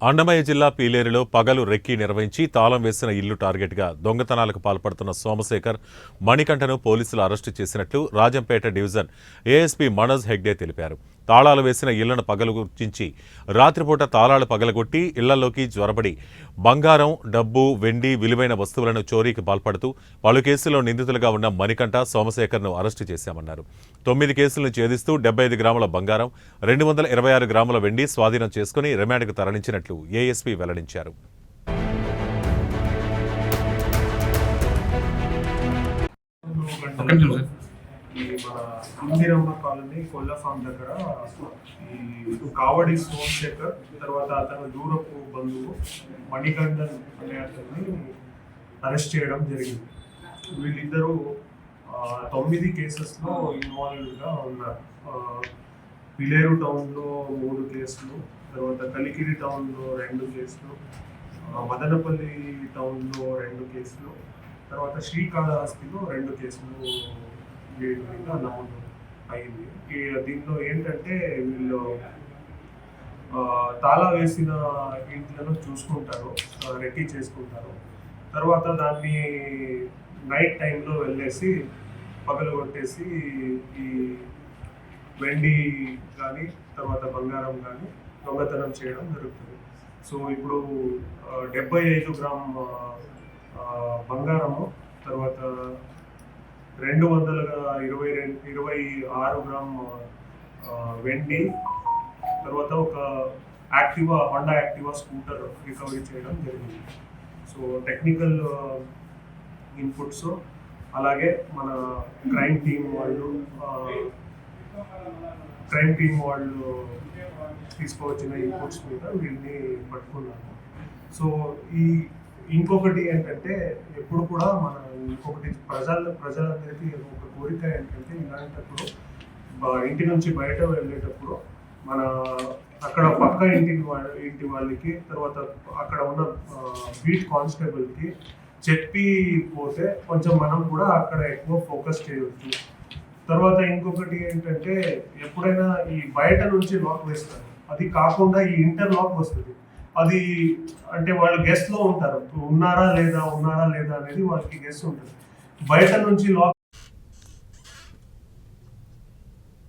అన్నమయ్య జిల్లా పీలేరులో పగలు రెక్కి నిర్వహించి తాళం వేసిన ఇల్లు టార్గెట్గా దొంగతనాలకు పాల్పడుతున్న సోమశేఖర్ మణికంఠను పోలీసులు అరెస్టు చేసినట్లు రాజంపేట డివిజన్ ఏఎస్పీ మనోజ్ హెగ్డే తెలిపారు. తాళాలు వేసిన ఇళ్ళను పగలు రాత్రిపూట తాళాలు పగలగొట్టి ఇళ్ళలోకి జ్వరబడి బంగారం డబ్బు వెండి విలువైన వస్తువులను చోరీకి పాల్పడుతూ పలు కేసుల్లో నిందితులుగా ఉన్న మణికంఠ సోమశేఖర్ను అరెస్టు చేశామన్నారు. తొమ్మిది కేసులను ఛేదిస్తూ డెబ్బై ఐదు గ్రాముల బంగారం రెండు వందల ఇరవై ఆరు గ్రాముల వెండి స్వాధీనం చేసుకుని రిమాండ్కు తరలించినట్లు ఏఎస్పీ వెల్లడించారు. ఒక్క నిమిషం సార్. మన ఇందిరమ్మ కాలనీ కొల్ల ఫామ్ దగ్గర ఈ కావడి సోమశేఖర్ తర్వాత అతను దూరపు బంధువు మణికంఠన్ అనే అతన్ని అరెస్ట్ చేయడం జరిగింది. వీళ్ళిద్దరూ తొమ్మిది కేసెస్లో ఇన్వాల్వ్డ్గా ఉన్నారు. పిలేరు టౌన్లో మూడు కేసులు తర్వాత కలికిరి టౌన్లో రెండు కేసులు మదనపల్లి టౌన్లో రెండు కేసులు తర్వాత శ్రీకాళహస్తిలో రెండు కేసులు నమోదు అయింది దీంట్లో ఏంటంటే వీళ్ళు తాళా వేసిన ఇంట్లను చూసుకుంటారు ఆ, చేసుకుంటారు. తర్వాత దాన్ని నైట్ టైంలో వెళ్ళేసి పగలు కొట్టేసి ఈ వెండి కానీ తర్వాత బంగారం కానీ దొంగతనం చేయడం జరుగుతుంది. సో ఇప్పుడు డెబ్బై ఐదు గ్రామ్ బంగారము తర్వాత రెండు వందల ఇరవై రెండు ఇరవై ఆరు గ్రామ్ వెండి తర్వాత ఒక Activa Honda Activa scooter recovery చేయడం జరిగింది. సో టెక్నికల్ ఇన్పుట్స్ అలాగే మన క్రైమ్ టీమ్ వాళ్ళు క్రైమ్ టీమ్ వాళ్ళు తీసుకువచ్చిన ఇన్పుట్స్ మీద వీళ్ళని పట్టుకున్నాము సో ఈ ఇంకొకటి ఏంటంటే ఎప్పుడు కూడా మన ఇంకొకటి ప్రజల ప్రజలందరికీ ఒక కోరిక ఏంటంటే ఇలాంటప్పుడు ఇంటి నుంచి బయట వెళ్ళేటప్పుడు మన అక్కడ పక్క ఇంటి వాళ్ళ ఇంటి వాళ్ళకి తర్వాత అక్కడ ఉన్న బీట్ కానిస్టేబుల్కి చెప్పి పోతే కొంచెం మనం కూడా అక్కడ ఎక్కువ ఫోకస్ చేయవచ్చు తర్వాత ఇంకొకటి ఏంటంటే ఎప్పుడైనా ఈ బయట నుంచి లాక్ వేస్తారు. అది కాకుండా ఈ ఇంటర్ లాక్ వస్తుంది. అది అంటే వాళ్ళు గెస్ట్లో ఉంటారు. ఉన్నారా లేదా ఉన్నారా లేదా అనేది వాళ్ళకి గెస్ట్ ఉంటుంది. బయట నుంచి లాక్